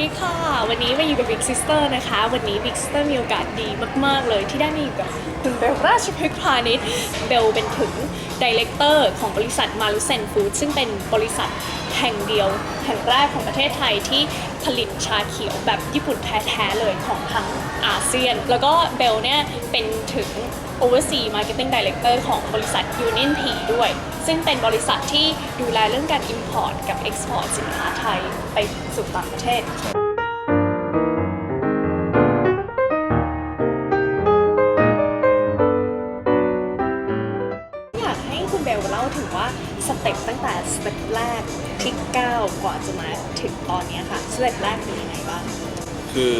ดีค่ะ วันนี้มาอยู่กับ Big Sister นะคะ วันนี้ Big Sister มีโอกาสดีมาก ๆ เลยที่ได้มาอยู่กับคุณเบลราชพฤกษ์พาณิชย์เบลเป็นถึงดีเลกเตอร์ของบริษัทมารุเซนฟู้ดซึ่งเป็นบริษัทแห่งเดียวแห่งแรกของประเทศไทยที่ผลิตชาเขียวแบบญี่ปุ่นแท้ ๆ เลยของทั้งอาเซียน แล้วก็เบลเนี่ยเป็นถึง Oversea Marketing Director ของบริษัท Union P ด้วย ซึ่งเป็นบริษัทที่ดูแลเรื่องการ Import กับ Export สินค้าไทยไปสู่ต่างประเทศ ที่ก้าวกว่าจะมาถึงตอนเนี้ยค่ะสเต็ปแรกเป็นยังไงบ้างคือ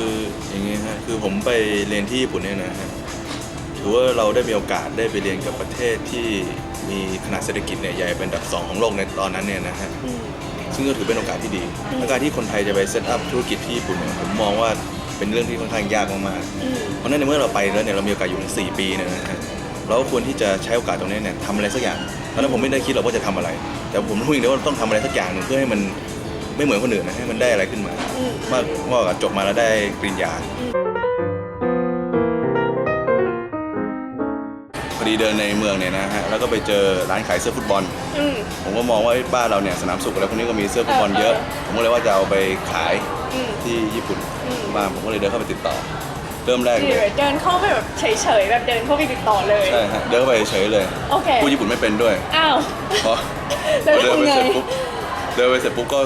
อย่างงี้ฮะคือผมไปเรียนที่ญี่ปุ่นเนี่ยนะฮะถือว่าเราได้มีโอกาสได้ไปเรียนกับประเทศที่มีขนาดเศรษฐกิจเนี่ยใหญ่เป็นอันดับสองของโลกในตอนนั้นเนี่ยนะฮะอืม ซึ่งก็ถือเป็นโอกาสที่ดีและการที่คนไทยจะไปเซตอัพธุรกิจที่ญี่ปุ่นเนี่ยผมมองว่าเป็นเรื่องที่ค่อนข้างยากมากอืมๆเพราะฉะนั้นในเมื่อเราไปแล้วเนี่ยเรามีโอกาสอยู่ถึงสี่ปีเนี่ยนะฮะ เราก็ควรที่จะใช้โอกาสตรงนี้เนี่ยทำอะไรสักอย่างตอนนั้นผมไม่ได้คิดหรอกว่าจะทำอะไร แต่ผมรู้อย่างเดียวว่าต้องทำอะไรสักอย่างหนึ่งเพื่อให้มันไม่เหมือนคนอื่นนะให้มันได้อะไรขึ้นมาอืมมากมากกว่าจบมาแล้วได้ปริญญาพอดีเดินในเมืองเนี่ยนะฮะแล้วก็ไปเจอร้านขายเสื้อฟุตบอลอืมผมก็มองว่าเอ้ยบ้านเราเนี่ยสนามสุขอะไรพวกนี้ก็มีเสื้อฟุตบอลเยอะเออเออผมก็เลยว่าจะเอาไปขายอืมที่ญี่ปุ่นอืมบ้านผมก็เลยเดินเข้าไปติดต่อ เริ่มแรกเดี๋เลยวยเดินเข้าไปแบบเฉยๆแบบเดินเข้าไปติดต่อเลยใช่ฮะเดินเข้าไปเฉยเลยโอเคพูดญี่ปุ่นไม่เป็นด้วยอ้าวพอแล้วพอเดินไปทำไงเสร็จปุ๊บเดินไปเสร็จปุ๊บก็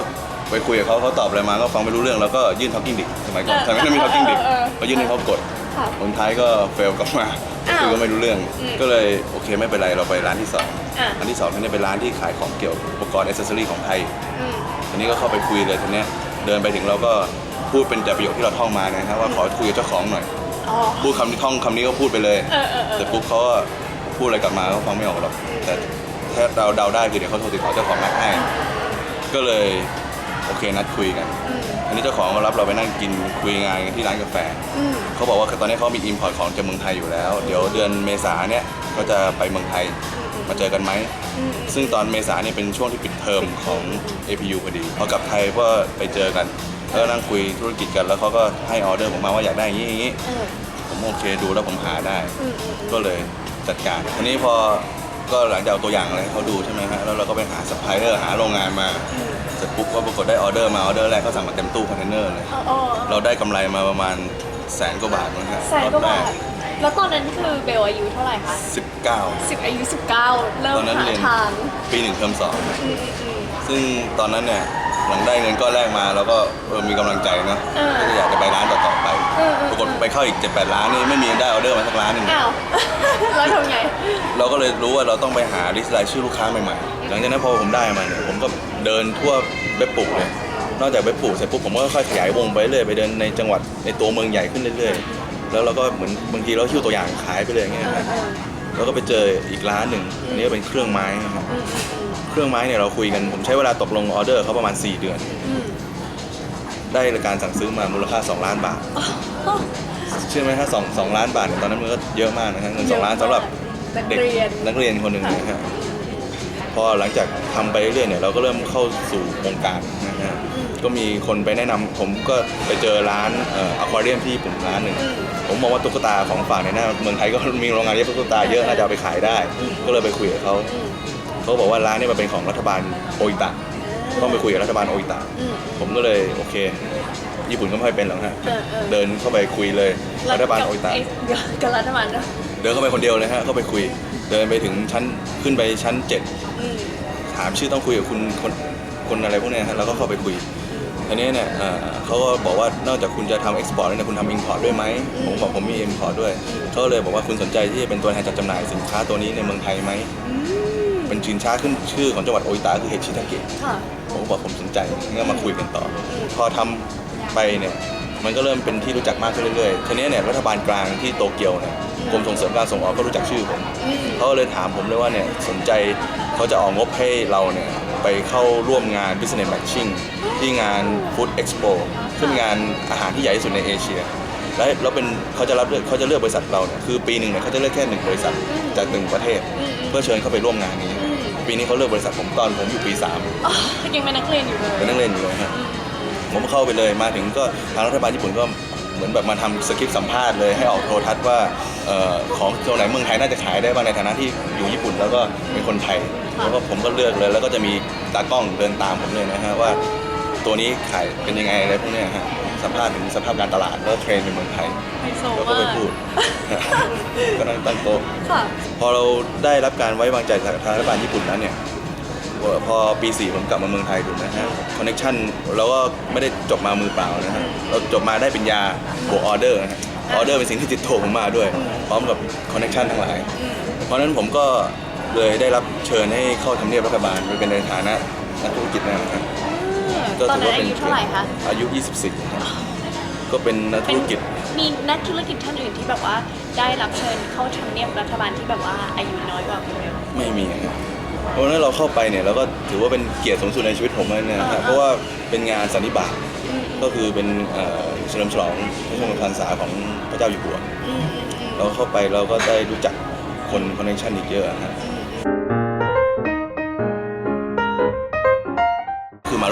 ไปคุยกับเขาเขาตอบอะไรมาก็ฟังไม่รู้เรื่องแล้วก็ยื่น talking dick สมัยก่อนสมัยนั้นมี talking dick เออเออเออก็ยื่นให้เขากดค่ะผลท้ายก็เฟลกลับมาอ้าวคือก็ไม่รู้เรื่องอืมก็เลยโอเคไม่เป็นไรเราไปร้านที่สองอะร้านที่สองที่นี่เป็นร้านที่ขายของเกี่ยวกับอุปกรณ์อ c เซสซอรี่ของไทยอืมทีนี้ก็เข้าไปคุยเลยทีเนี้ยเดินไปถึงเราก็พูดเป็นแต่ประโยคที่เราท่องมานะครับว่าขอคุยกับเจ้าของหน่อย อ๋อ พูดคำที่ท่องคำนี้ก็พูดไปเลย เออเออเออเสร็จปุ๊บเขาก็พูดอะไรกลับมาก็ฟังไม่ออกหรอกแต่ถ้าเราเดาได้คือเดี๋ยวเขาโทรติดต่อเจ้าของร้านให้ก็เลยโอเคนัดคุยกัน อืมอันนี้เจ้าของก็รับเราไปนั่งกินคุยงานกันที่ร้านกาแฟ อืมเขาบอกว่าตอนนี้เขามีอิมพอร์ตของจากเมืองไทยอยู่แล้ว เดี๋ยวเดือนเมษาเนี่ยเขาจะไปเมืองไทยมาเจอกันไหม อืมซึ่งตอนเมษาเนี่ยเป็นช่วงที่ปิดเทอมของ APU พอดีพอกลับไทยก็ไปเจอกันแล้วก็นั่งคุยธุรกิจกันแล้วเขาก็ให้ออเดอร์ผมมาว่าอยากได้อย่างนี้อย่างนี้ เออผม โอเคดูแล้วผมหาได้อืมอืมอืมก็เลยจัดการทีนี้พอก็หลังจากเอาตัวอย่างอะไรให้เขาดูใช่ไหมฮะแล้วเราก็ไปหาซัพพลายเออร์หาโรงงานมาอืมเสร็จปุ๊บก็ปรากฏได้ออเดอร์มาออเดอร์แรกเขาสั่งมาเต็มตู้คอนเทนเนอร์เลยอ๋ออ๋อเราได้กำไรมาประมาณแสนกว่าบาทนะฮะแสนกว่าบาท แล้วตอนนั้นคือเบลอายุเท่าไหร่คะสิบเก้าสิบอายุสิบเก้าเริ่มตอนนั้นหาเรียนทางปีหนึ่งเทอมสอง อืมอืมอืมซึ่งตอนนั้นเนี่ย หลังได้เงินก้อนแรกมาเราก็เออมีกำลังใจนะเออก็จะอยากจะไปร้านต่อๆไปเออเออ ปรากฏไปเข้าอีกเจ็ดแปดร้านนี่ไม่มีได้ออเดอร์มาสักร้านหนึ่งอ้าว แล้วทำไง เราก็เลยรู้ว่าเราต้องไปหาลิสต์รายชื่อลูกค้าใหม่ๆหลังจากนั้นพอผมได้มาเนี่ยผมก็เดินทั่วเว็บปลูกเลยนอกจากเว็บปลูกเสร็จปุ๊บผมก็ค่อยขยายวงไปเรื่อยไปเดินในจังหวัดในตัวเมืองใหญ่ขึ้นเรื่อยๆ แล้วเราก็เหมือนบางทีเราหิ้วตัวอย่างขายไปเลยอย่างเงี้ยเออครับเออแล้วก็ไปเจออีกร้านหนึ่งอันนี้ก็เป็นเครื่องไม้นะครับอืมอืมอืม เครื่องไม้เนี่ยเราคุยกันผมใช้เวลาตกลงออเดอร์เขาประมาณ 4 เดือน อืมได้การสั่งซื้อมามูลค่า 2 ล้านบาท อ๋อเชื่อไหมถ้าสองสองล้านบาทเนี่ยตอนนั้นมันก็เยอะมากนะฮะเงินสองล้านสำหรับนักเด็กเรียน นักเรียนคนหนึ่งนะฮะพอหลังจากทำไปเรื่อยๆเนี่ยเราก็เริ่มเข้าสู่วงการนะฮะก็มีคนไปแนะนำผมก็ไปเจอร้านเอ่ออควาเรียมที่ญี่ปุ่นร้านหนึ่งอืมผมมองว่าตุ๊กตาของฝากในยหน้าเมืองไทยก็มีโรงงานเย็บตุ๊กตาเยอะน่าจะเอาไปขายได้ ก็เลยไปคุยกับเขาอืม เขาบอกว่าร้านนี้มันเป็นของรัฐบาลโออิตะต้องไปคุยกับรัฐบาลโออิตะอืม ผมก็เลยโอเค ญี่ปุ่นก็ไม่ค่อยเป็นหรอกฮะเออเออ เดินเข้าไปคุยเลยรัฐบาลโออิตะเะกับรัฐบาลเนอะเดินเข้าไปคนเดียวเลยฮะเข้าไปคุย เดินไปถึงชั้นขึ้นไปชั้นเจ็ดอืม ถามชื่อต้องคุยกับคุณคนคนอะไรพวกเนี้ยฮะแล้วก็เข้าไปคุยทีนี้เนี่ยเอ่อเขาก็บอกว่านอกจากคุณจะทำเอ็กซ์พอร์ตแล้วเนี่ยคุณทำอินพอร์ตด้วยไหมผมบอกผมมีอินพอร์ตด้วยเขาก็เลยบอกว่าคุณสนใจที่จะเป็นตัวแทนจัดจำหน่ายสินค้าตัวนี้ในเมืองไทยไหม อืม เป็นสินค้าขึ้นชื่อของจังหวัดโออิตะคือเฮชิทาเกะค่ะ ผมก็บอกผมสนใจงั้นมาคุยกันต่อ พอทำไปเนี่ยมันก็เริ่มเป็นที่รู้จักมากขึ้นเรื่อยๆทีนี้เนี่ยรัฐบาลกลางที่โตเกียวเนี่ยกรมส่งเสริมการส่งออกก็รู้จักชื่อผมอืม เขาก็เลยถามผมเลยว่าเนี่ยสนใจเขาจะออกงบให้เราเนี่ยไปเข้าร่วมงาน Business Matching ที่งาน Food Expo ซึ่งเป็นงานอาหารที่ใหญ่ที่สุดในเอเชีย และแล้วเป็นเขาจะรับเลือกเขาจะเลือกบริษัทเราเนี่ยคือปีหนึ่งเนี่ยเขาจะเลือกแค่หนึ่งบริษัทจากหนึ่งประเทศ เพื่อเชิญเข้าไปร่วมงานนี้ ปีนี้เขาเลือกบริษัทผมตอนผมอยู่ปีสามอ๋อยังเป็นนักเรียนอยู่เลยเป็นนักเรียนอยู่เลยฮะพผมเข้าไปเลยมาถึงก็ทางรัฐบาลญี่ปุ่นก็เหมือนแบบมาทำสคริปต์สัมภาษณ์เลยให้ออกโทรทัศน์ว่าเอ่อของตัวไหนเมืองไทยน่าจะขายได้บ้างในฐานะที่อยู่ญี่ปุ่น แล้วก็เป็นคนไทยแล้วก็ผมก็เลือกเลย แล้วก็จะมีตากล้องเดินตามผมเลยนะฮะว่า ตัวนี้ขายเป็นยังไงอะไรพวกเนี้ยฮะ สัมภาษณ์ถึงสภาพการตลาดแล้วก็เทรนด์ในเมืองไทยไฮโซแล้วก็มาไปกพูด ก็นั่งตั้งโต๊ะ ค่ะ พอเราได้รับการไว้วางใจจากทางรัฐบาลญี่ปุ่นนั้นเนี่ยเอ่อพอปี 4 ผมกลับมาเมืองไทยถูกไหมฮะคอนเน t ชันเราก็ไม่ได้จบมามือเปล่านะฮะเราจบมาได้เป็นยาบวกออเดอร์นะฮะออเดอร์เป็นสิ่งที่ติดโถผมมาด้วย พร้อมกับคอนเน t ชันทั้งหลาย เพราะฉะนั้นผมก็เลยได้รับเชิญให้เข้าทำเนียบรัฐบาลไปเป็นในฐานะนักธุรกิจนะครับ ตอนนั้นอายุเท่าไหร่คะ อายุ 24ครับก็เป็นนักธุรกิจ มีนักธุรกิจท่านอื่นที่แบบว่าได้รับเชิญเข้าทำเนียบรัฐบาลที่แบบว่าอายุน้อยกว่าคุณเบล ไม่มีครับเพราะฉะนั้นเราเข้าไปเนี่ยเราก็ถือว่าเป็นเกียรติสูงสุดในชีวิตผมเลยนะอ่าฮะฮะเพราะว่าเป็นงานสันนิบาตก็คือเป็นเอ่อเฉลิมฉลองพระชนมพรรษาของพระเจ้าอยู่หัวอืมอืมอืมเราเข้าไปเราก็ได้รู้จักคนคอนเนคชั่นอีกเยอะฮะคื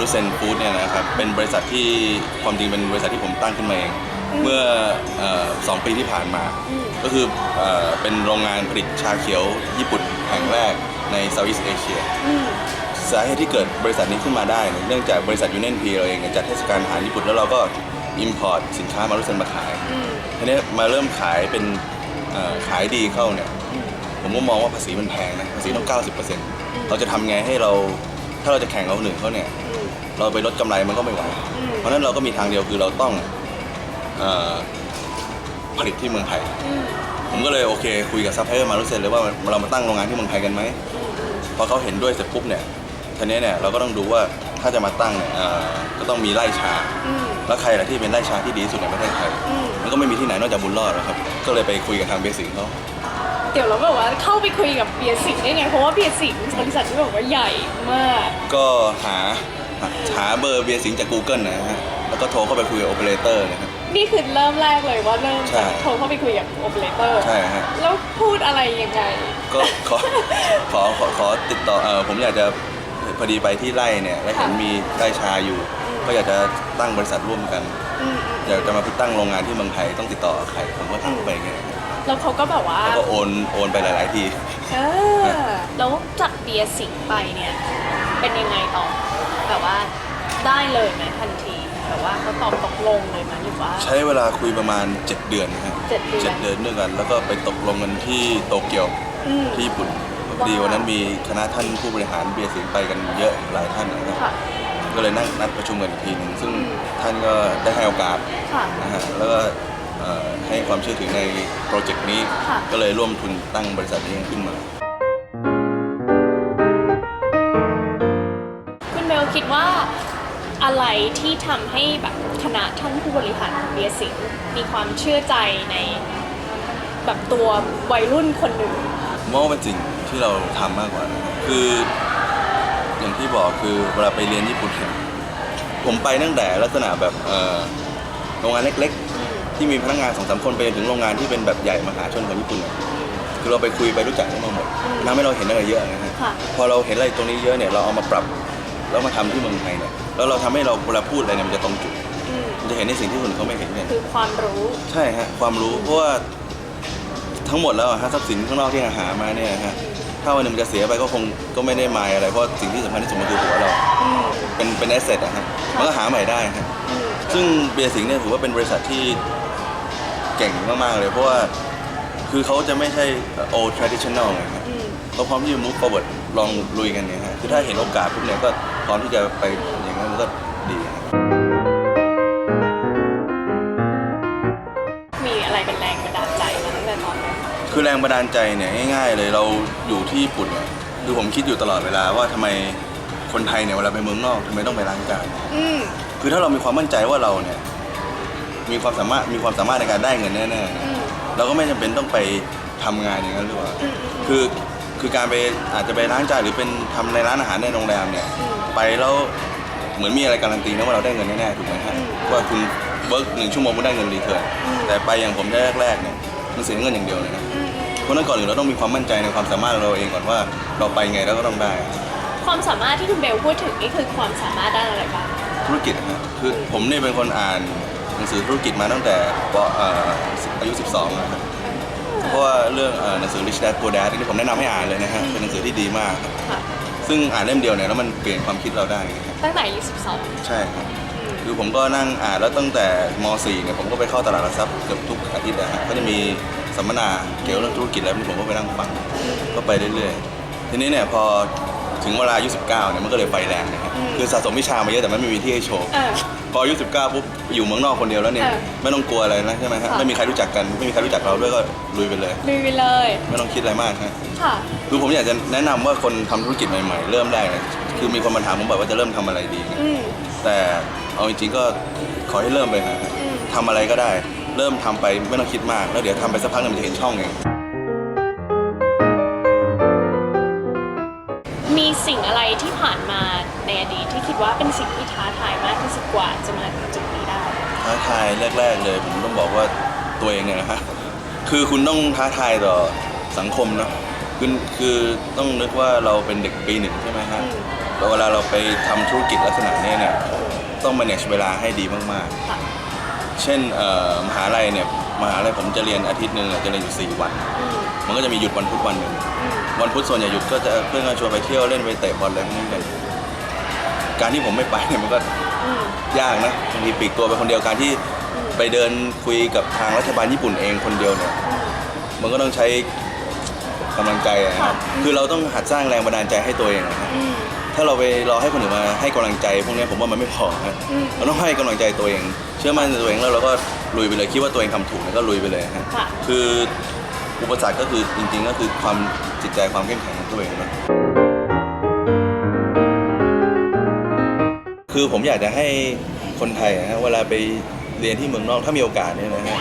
เซนฟู้ดเนี่ยนะครับเป็นบริษัทที่ความจริงเป็นบริษัทที่ผมตั้งขึ้นมาเอง เมื่อเอ่อสองปีที่ผ่านมาอืมก็คือเอ่อเป็นโรงงานผลิตชาเขียวญี่ปุ่นแห่งแรกในเซาท์อีสเอเชีย อืม สาเหตุที่เกิดบริษัทนี้ขึ้นมาได้เนี่ยเนื่องจากบริษัทยูเน p พีเราเองเนี่ยจัดเทศกาลอาหารญี่ปุ่นแล้วเราก็ Import สินค้ามารุเซนมาขายอืมทีนี้มาเริ่มขายเป็นเอ่อขายดีเข้าเนี่ยผมก็มองว่าภาษีมันแพงนะภาษีต้อง 90%เราจะทำไงให้เราถ้าเราจะแข่งกับคนอื่นเขาเนี่ยอืม เราไปลดกำไรมันก็ไม่ไหวอืมเพราะฉะนั้นเราก็มีทางเดียวคือเราต้องเอ่อผลิตที่เมืองไทยอืมผมก็เลยโอเค คุยกับซัพพลายเออร์มารุเซนเลยว่าเรามาตั้งโรงงานที่เมืองไทยกันไหมพอเขาเห็นด้วยเสร็จปุ๊บเนี่ยทีนี้เนี่ยเราก็ต้องดูว่าถ้าจะมาตั้งเนี่ยเอ่อก็ต้องมีไร่ชาอืมแล้วใครล่ะที่เป็นไร่ชาที่ดีที่สุดในประเทศไทยอืมมันก็ไม่มีที่ไหนนอกจากบุญรอดแล้วครับ ก็เลยไปคุยกับทางเบสิกเขาเดี๋ยวเราแบบว่าเข้าไปคุยกับเบียร์สิงห์ได้ไงเพราะว่าเบียร์สิงห์บริษัทที่แบบว่าใหญ่มาก ก็หา หาหาเบอร์เบียร์สิงห์จาก Google นะฮะ แล้วก็โทรเข้าไปคุยกับโอเปอเรเตอร์นะครับ นี่คือเริ่มแรกเลยว่าเริ่มใช่ จากโทรเข้าไปคุยกับโอเปอเรเตอร์ ใช่ฮะ แล้วพูดอะไรยังไง ก็ขอ ขอขอขอติดต่อเออผมอยากจะพอดีไปที่ไร่เนี่ย แล้วเห็นค่ะมีไร่ชาอยู่ก็อยากจะตั้งบริษัทร่วมกันอืมอยากจะมาตั้งโรงงานที่เมืองไทยต้องติดต่อกับใครผมก็ทักไปอย่างเงี้ยแล้วเขาก็แบบว่าแล้วก็โอนโอนไปหลาย ๆ ทีเออแล้วจากเบียร์สิงห์ไปเนี่ย เป็นยังไงต่อ แบบว่าได้เลยไหมทันทีแบบว่าเขาตอบตกลงเลยไหมหรือว่า ใช้เวลาคุยประมาณ 7 เดือนนะฮะเจ็ดเดือน เจ็ดเดือนด้วยกัน แล้วก็ไปตกลงกันที่โตเกียวอืม ที่ญี่ปุ่นพอว้าวดีวันนั้นมีคณะท่านผู้บริหารเบียร์สิงห์ไปกันเยอะหลายท่านนะครับค่ะ ก็เลยนั่งนัดประชุมกันอีกทีหนึงซึ่งอืมท่านก็ได้ให้โอกาส ค่ะ นะฮะแล้วก็เอ่อให้ความเชื่อถือในโปรเจกต์นี้ ค่ะ ก็เลยร่วมทุนตั้งบริษัทนี้ขึ้นมา เบลคิดว่าอะไรที่ทำให้แบบคณะท่านผู้บริหารของเบียร์สิงห์มีความเชื่อใจในแบบตัววัยรุ่นคนหนึ่งผมว่าเป็นสิ่งที่เราทำมากกว่านะครับคืออย่างที่บอกคือเวลาไปเรียนญี่ปุ่นเนี่ยผมไปตั้งแต่ลักษณะแบบเอ่อโรงงานเล็กๆ ที่มีพนักงานสองสามคนไปจนถึงโรงงานที่เป็นแบบใหญ่มหาชนของญี่ปุ่นเนี่ยคือเราไปคุยไปรู้จักกันมาหมดอืมทำให้เราเห็นอะไรเยอะนะฮะค่ะพอเราเห็นอะไรตรงนี้เยอะเนี่ยเราเอามาปรับ แล้วมาทำที่เมืองไทยเนี่ยแล้วเราทำให้เราเวลาพูดอะไรเนี่ยมันจะตรงจุดอืมมันจะเห็นในสิ่งที่คนอื่นเขาไม่เห็นกันคือความรู้ใช่ฮะความรู้เพราะว่าทั้งหมดแล้วอะฮะทรัพย์สินข้างนอกที่หามาเนี่ยฮะถ้าวันหนึ่งมันจะเสียไปก็คงก็ไม่ได้มายอะไรเพราะสิ่งที่สำคัญที่สุดมันคือหัวเราอืมเป็นเป็นแอสเซทอะฮะมันก็หาใหม่ได้ฮะอืมซึ่งเบียร์สิงห์เนี่ยถือว่าเป็นบริษัทที่เก่งมากๆเลยเพราะว่าคือเขาจะไม่ใช่ old traditional ไงฮะอืมเขาพร้อมที่จะ move forward ลองลุยกันเนี่ยฮะคือถ้าเห็นโอกาสปุ๊บเนี่ยก็ พร้อมที่จะไปอย่างนั้นมันก็ดีฮะมีอะไรเป็นแรงบันดาลใจมาตั้งแต่ตอนนั้นคือแรงบันดาลใจเนี่ยง่ายๆ เลยเราอยู่ที่ญี่ปุ่นเนี่ยคือผมคิดอยู่ตลอดเวลาว่าทำไมคนไทยเนี่ยเวลาไปเมืองนอกทำไมต้องไปล้างจาน อืม คือถ้าเรามีความมั่นใจว่าเราเนี่ยมีความสามารถมีความสามารถในการได้เงินแน่ๆเนี่ยอืมเราก็ไม่จำเป็นต้องไปทำงานอย่างนั้นหรือเปล่าอืมอืม คือคือการไปอาจจะไปล้างจานหรือเป็นทำในร้านอาหารในโรงแรมเนี่ย อืม ไปแล้วเหมือนมีอะไรการันตีนะว่าเราได้เงินแน่ๆถูกไหมฮะอืมว่าคุณเวิร์กหนึ่งชั่วโมงคุณได้เงินรีเทิร์นอืมแต่ไปอย่างผมได้แรกๆเนี่ยมันเสียเงินอย่างเดียวเลยนะอืมเพราะฉะนั้นก่อนอื่นเราต้องมีความมั่นใจในความสามารถของเราเองก่อนว่าเราไปไงเราก็ต้องได้ความสามารถที่คุณเบลพูดถึงนี่คือความสามารถด้านอะไรบ้างธุรกิจนะฮะคือผมเนี่ยเป็นคนอ่านหนังสือธุรกิจมาตั้งแต่ปเอ่ออายุ 12นะครับเพราะว่าเรื่องเอ่อหนังสือ Rich Dad Poor Dad ที่ผมแนะนำให้อ่านเลยนะฮะเป็นหนังสือที่ดีมากครับค่ะ ซึ่งอ่านเล่มเดียวเนี่ยแล้วมันเปลี่ยนความคิดเราได้นะครับตั้งแต่อายุ12 ใช่ครับคือผมก็นั่งอ่านแล้วตั้งแต่ม .4 เนี่ยผมก็ไปเข้าตลาดหลักทรัพย์เกือบทุกอาทิตย์นะฮะก็จะมีสัมมนาเกี่ยวกับเรื่องธุรกิจอะไรพวกนี้ผมก็ไปนั่งฟังก็ไปเรื่อยๆทีนี้เนี่ยพอถึงเวลาอายุ19เนี่ยมันก็เลยไฟแรงนะครับ คือสะสมวิชามาเยอะแต่มันไม่มีที่ให้โชว์ เออ พออายุ19ปุ๊บอยู่เมืองนอกคนเดียวแล้วเนี่ยเออไม่ต้องกลัวอะไรนะใช่ไหมฮะค่ะ ไม่มีใครรู้จักกันไม่มีใครรู้จักเราด้วยก็ลุยไปเลย ลุยไปเลยไม่ต้องคิดอะไรมากฮะค่ะ คือผมอยากจะแนะนำว่าคนทำธุรกิจใหม่ๆ เริ่มแรกเนี่ยคือมีคนมาถามผมบ่อยว่าจะเริ่มทำอะไรดีนะอืม แต่เอาจริงๆก็ขอให้เริ่มไปฮะอืม ทำอะไรก็ได้ เริ่มทำไปไม่ต้องคิดมาก แล้วเดี๋ยวทำไปสักพักหนึงมันจะเห็นช่องเอง มีสิ่งอะไรที่ผ่านมา ในอดีตที่คิดว่าเป็นสิ่งที่ท้าทายมากที่สุดกว่าจะมาถึงจุดนี้ได้ ท้าทายแรก ๆ เลย ผมต้องบอกว่าตัวเองเนี่ยนะฮะคือคุณต้องท้าทายต่อสังคมเนาะคือคือต้องนึกว่าเราเป็นเด็กปีหนึ่งใช่ไหมฮะอืม แล้วเวลาเราไปทำธุรกิจลักษณะเนี้ยเนี่ยต้อง manage เวลาให้ดีมาก ค่ะๆ เช่นเอ่อมหาลัยเนี่ยมหาลัยผมจะเรียนอาทิตย์หนึ่งอะจะเรียนอยู่4วัน อืมมันก็จะมีหยุดวันพุธวันหนึ่ง อืมวันพุธส่วนใหญ่หยุดก็จะเพื่อนก็ชวนไปเที่ยวเล่นไปเตะบอลอะไรพวกนี้กัน การที่ผมไม่ไปเนี่ยมันก็อืม ยากนะบางทีปลีกตัวไปคนเดียวการที่อืมไปเดินคุยกับทางรัฐบาลญี่ปุ่นเองคนเดียวเนี่ยมันก็ต้องใช้กำลังใจอะนะครับคือเราต้องหัดสร้างแรงบันดาลใจให้ตัวเองอะนะอืม ถ้าเราไปรอให้คนอื่นมาให้กำลังใจ พวกนี้ผมว่ามันไม่พอนะอืม เราต้องให้กำลังใจตัวเอง เชื่อมั่นในตัวเองแล้วเราก็ลุยไปเลยคิดว่าตัวเองทำถูกแล้วก็ลุยไปเลยฮะ ค่ะ คืออุปสรรคก็คือจริงๆก็คือความจิตใจความเข้มแข็งของตัวเองนะ คือผมอยากจะให้คนไทยอะฮะเวลาไปเรียนที่เมืองนอกถ้ามีโอกาสเนี่ยนะฮะ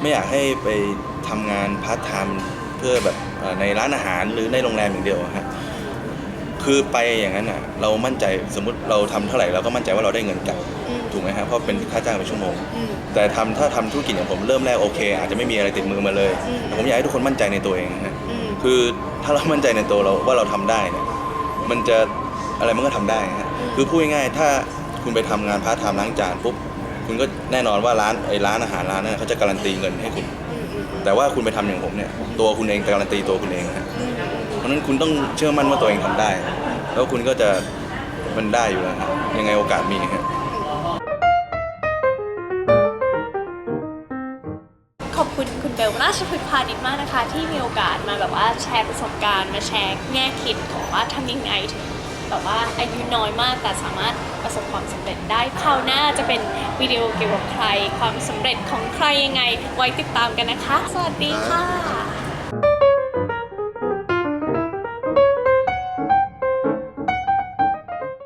ไม่อยากให้ไปทำงานพาร์ทไทม์เพื่อแบบเอ่อในร้านอาหารหรือในโรงแรมอย่างเดียวอะฮะคือไปอย่างนั้นอะเรามั่นใจสมมติเราทำเท่าไหร่เราก็มั่นใจว่าเราได้เงินกลับอืมถูกไหมฮะเพราะเป็นค่าจ้างเป็นชั่วโมง อืม แต่ทำถ้าทำธุรกิจอย่างผมเริ่มแรกโอเค อาจจะไม่มีอะไรติดมือมาเลยอืม แต่ผมอยากให้ทุกคนมั่นใจในตัวเองนะฮะ อืม คือถ้าเรามั่นใจในตัวเราว่าเราทำได้เนี่ยมันจะอะไรมันก็ทำได้ฮะคือพูดง่ายๆถ้าคุณไปทำงานพาร์ทไทม์ล้างจานปุ๊บคุณก็แน่นอนว่าร้านไอ้ร้านอาหารร้านนั้นเขาจะการันตีเงินให้คุณอืมอืมแต่ว่าคุณไปทำอย่างผมเนี่ย ตัวคุณเองการันตีตัวคุณเองฮะอืมเพราะฉะนั้นคุณต้องเชื่อมั่นว่าตัวเองทำได้ แล้วคุณก็จะมันได้อยู่แล้วฮะยังไงโอกาสมีฮะขอบคุณคุณเบลราชพฤกษ์พาณิชย์มากนะคะ ที่มีโอกาสมาแบบว่าแชร์ประสบการณ์มาแชร์แง่คิดของว่าทำยังไงถึง แบบว่าอายุน้อยมากแต่สามารถประสบความสำเร็จได้คราวหน้าจะเป็นวิดีโอเกี่ยวกับใคร ความสำเร็จของใครยังไง ไว้ติดตามกันนะคะ สวัสดีค่ะ